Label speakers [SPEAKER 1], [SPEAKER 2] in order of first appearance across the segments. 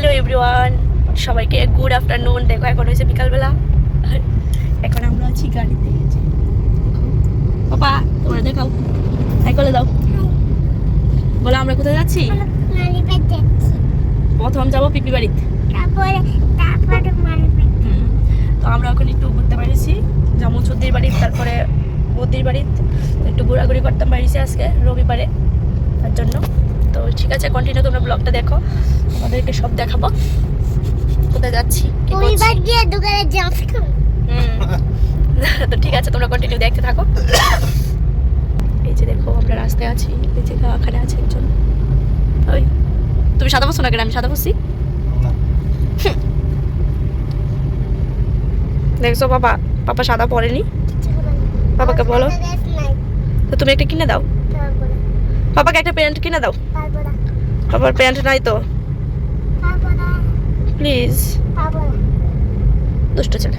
[SPEAKER 1] Hello everyone সবাইকে good afternoon দেখো, এখন হয়েছে বিকালবেলা। এখন আমরা আছি গাড়িতে। বাবা তোমরা দেখাও। হাই করে দাও বলো, আমরা কোথায় যাচ্ছি? প্রথম যাব পিপি বাড়িতে। তো আমরা এখন একটু ঘুরতে পারিছি যেমন সর্দির বাড়ি তারপরে বদ্রির বাড়ি একটু ঘোরাঘুরি করতে পারিছি আজকে, রবিবারে। তার জন্য। তো ঠিক আছে কন্টিনিউ তোমরা ব্লগটা দেখো। তোমাদেরকে সব দেখাবো। কোথায় যাচ্ছি কি
[SPEAKER 2] পরিবার গিয়ে দোকানে যাচ্ছি
[SPEAKER 1] হুম। তো ঠিক আছে তোমরা কন্টিনিউ দেখতে থাকো। এই যে দেখো আমরা রাস্তায় আছি। এই যে ওখানে আছে একজন। ওই তুমি সাদা বসো না কেন? আমি সাদা বসি। দেখছ বাবা পাপা সাদা পরেনি? বাবাকে বলো। তো তুমি একটা কিনে দাও। পাপাকে একটা প্যান্ট কিনে দাও। পাপার প্যান্ট নাই তো। প্লিজ। দুষ্ট ছেলে।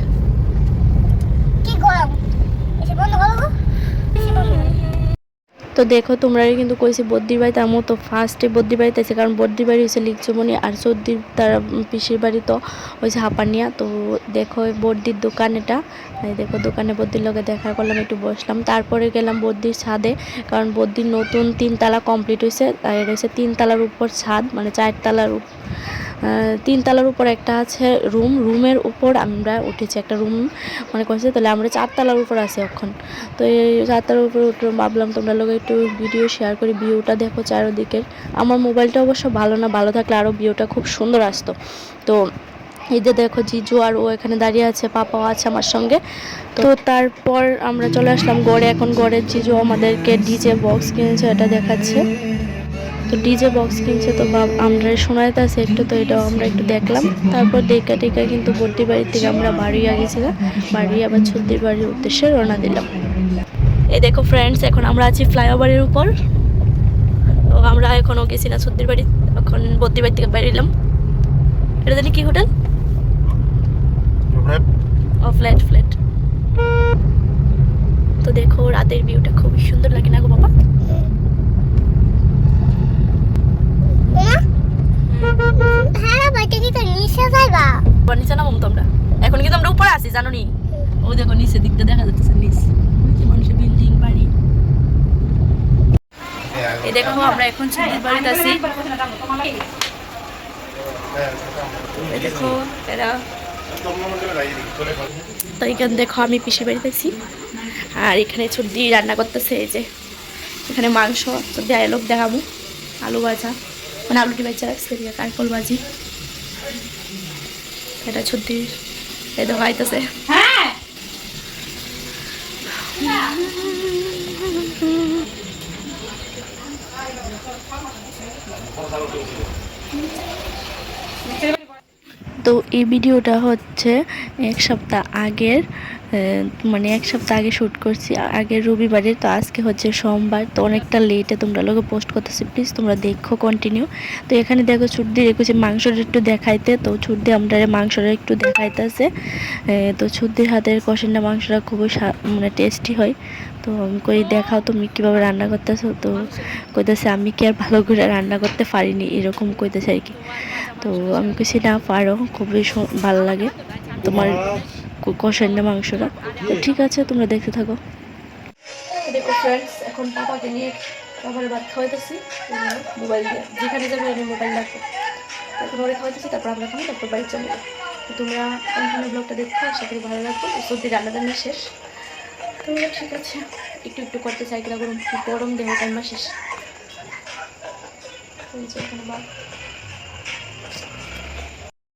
[SPEAKER 2] কি গরম? এসে বন্ধ করব এসে বন্ধ করো।
[SPEAKER 1] তো দেখো তোমরা কিন্তু কইছি বদ্রির বাড়িতে আমার তো ফার্স্টে বদ্রির বাড়িতে আছে কারণ বদ্রির বাড়ি হচ্ছে লিকচুমনি আর সর্দির তার পিসির বাড়ি তো হয়েছে হাঁপানিয়া। তো দেখো বদ্রির দোকান এটা। দেখো, দোকানে বদ্রির লগে দেখা করলাম, একটু বসলাম। তারপরে গেলাম বদ্রির ছাদে। কারণ বদ্রির নতুন তিনতলা কমপ্লিট হয়েছে এটা হচ্ছে তিনতলার উপর ছাদ মানে চারতলার তিনতলার উপর একটা আছে রুম। রুমের উপর আমরা উঠেছি একটা রুম। মানে করছে তাহলে আমরা চারতলার উপর আছি এখন। তো এই চারতলার উপর উঠলাম ভাবলাম, তোমরা লোক একটু ভিডিও শেয়ার করে ভিউটা দেখো চারোদিকের। আমার মোবাইলটা অবশ্য ভালো না, ভালো থাকলে আরও ভিউটা খুব সুন্দর আসতো। তো এই যে দেখো, জিজু আর ও এখানে দাঁড়িয়ে আছে, পাপাও আছে আমার সঙ্গে। তো তারপর আমরা চলে আসলাম গড়ে। এখন গড়ের জিজু আমাদেরকে ডিজে বক্স কিনেছে, এটা দেখাচ্ছে। তো ডিজে বক্স কিনছে তো বাব আমরা শোনাইতে আছে একটু তো এটাও আমরা একটু দেখলাম। তারপর ডেকা টেকা কিন্তু বর্তি বাড়ির থেকে আমরা বাড়িয়া গেছিলাম। বাড়ি আবার ছুটির বাড়ির উদ্দেশ্যে রওনা দিলাম। এই দেখো ফ্রেন্ডস এখন আমরা আছি ফ্লাইওভারের উপর। তো আমরা এখনও গেছি না ছুটির বাড়ি এখন বদ্রি বাড়ি থেকে বেরিলাম। এটা জানি কি হোটেল? ও ফ্ল্যাট ফ্ল্যাট তো দেখো রাতের ভিউটা খুবই সুন্দর লাগে।
[SPEAKER 2] নিচে
[SPEAKER 1] নামো তো আমরা এখন কিন্তু আমরা উপরে আছি জানো নি ও দেখো, নিচে দিকটা দেখা যাচ্ছে, নিচ। মানুষের বিল্ডিং বাড়ি। এই দেখো, আমরা এখন বাড়িতে আছি। এরা। তো এখানে দেখো, আমি পিসি বাড়িতে আছি। আর এখানে ছুটি রান্না করতেছে, এই যে। এখানে মাংস যদি আলোক দেখাবো। আলু ভাজা। মানে আলুটি ভাজা কারকল ভাজি। এটা ছুটি। এই তো আইতেছে। তো এই ভিডিওটা হচ্ছে এক সপ্তাহ আগের। মানে এক সপ্তাহ আগে শ্যুট করছি আগে রবিবারে তো আজকে হচ্ছে সোমবার, তো অনেকটা লেটে তোমরা লোকে পোস্ট করতেছি প্লিজ তোমরা দেখো কন্টিনিউ তো এখানে দেখো ছুট দিয়ে রেখেছি মাংসটা একটু দেখাইতে, তো ছুট দিয়ে আমরা মাংসটা একটু দেখাইতেছে। তো ছুটির হাতের কষেন্ডা মাংসটা খুবই মানে টেস্টি হয়। তো আমি কই, দেখাও তুমি কীভাবে রান্না করতেছো, তো কইতেছে আমি কি আর ভালো করে রান্না করতে পারিনি, এরকম কইতেছে আর কি তো আমি কইছি, না, পারো, খুবই ভালো লাগে। তোমার কষান্ডা মাংসটা। তো ঠিক আছে, তোমরা দেখতে থাকো। দেখো ফ্রেন্ডস এখন পাপাকে নিয়ে বাবার ভাত খাওয়াইতেছি। মোবাইল দিয়ে যেখানে যাবে আমি মোবাইল রাখব। এখন ওরে খাওয়াইতেছি, তারপর আমরা খাব, তারপর বাড়ি চলে যাব। তো তোমরা কন্টিনিউ ব্লগটা দেখো আশা করি ভালো লাগবে। তো সর্দি রান্না টান্না শেষ। তোমরা ঠিক আছে, একটু একটু করতে চাই কিনা গরম গরম দেহ টাইমা শেষ। এখানে ভাত।